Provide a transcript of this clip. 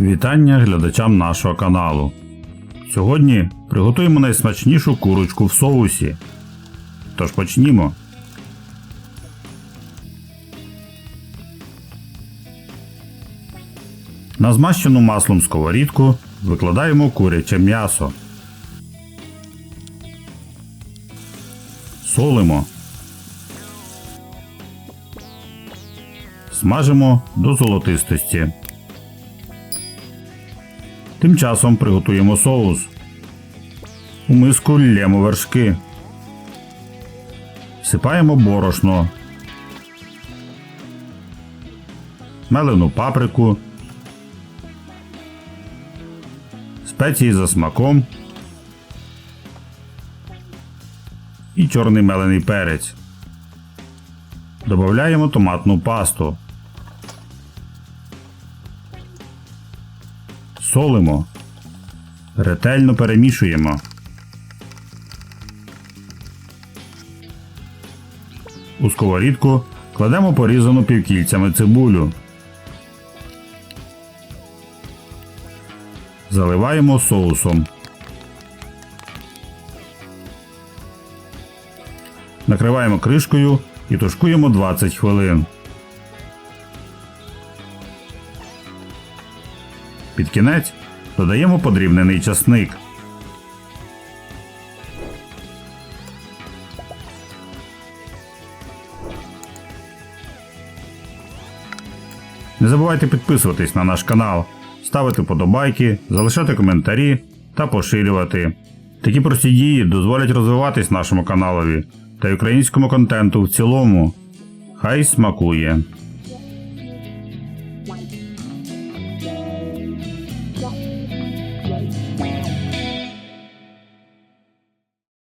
Вітання глядачам нашого каналу. Сьогодні приготуємо найсмачнішу курочку в соусі. Тож почнімо. На змащену маслом сковорідку викладаємо куряче м'ясо. Солимо. Смажимо до золотистості. Тим часом приготуємо соус. У миску лємо вершки. Всипаємо борошно. Мелену паприку. Спеції за смаком. І чорний мелений перець. Добавляємо томатну пасту. Солимо. Ретельно перемішуємо. У сковорідку кладемо порізану півкільцями цибулю. Заливаємо соусом. Накриваємо кришкою і тушкуємо 20 хвилин. Під кінець додаємо подрібнений часник. Не забувайте підписуватись на наш канал, ставити подобайки, залишати коментарі та поширювати. Такі прості дії дозволять розвиватись нашому каналові та українському контенту в цілому. Хай смакує! 动。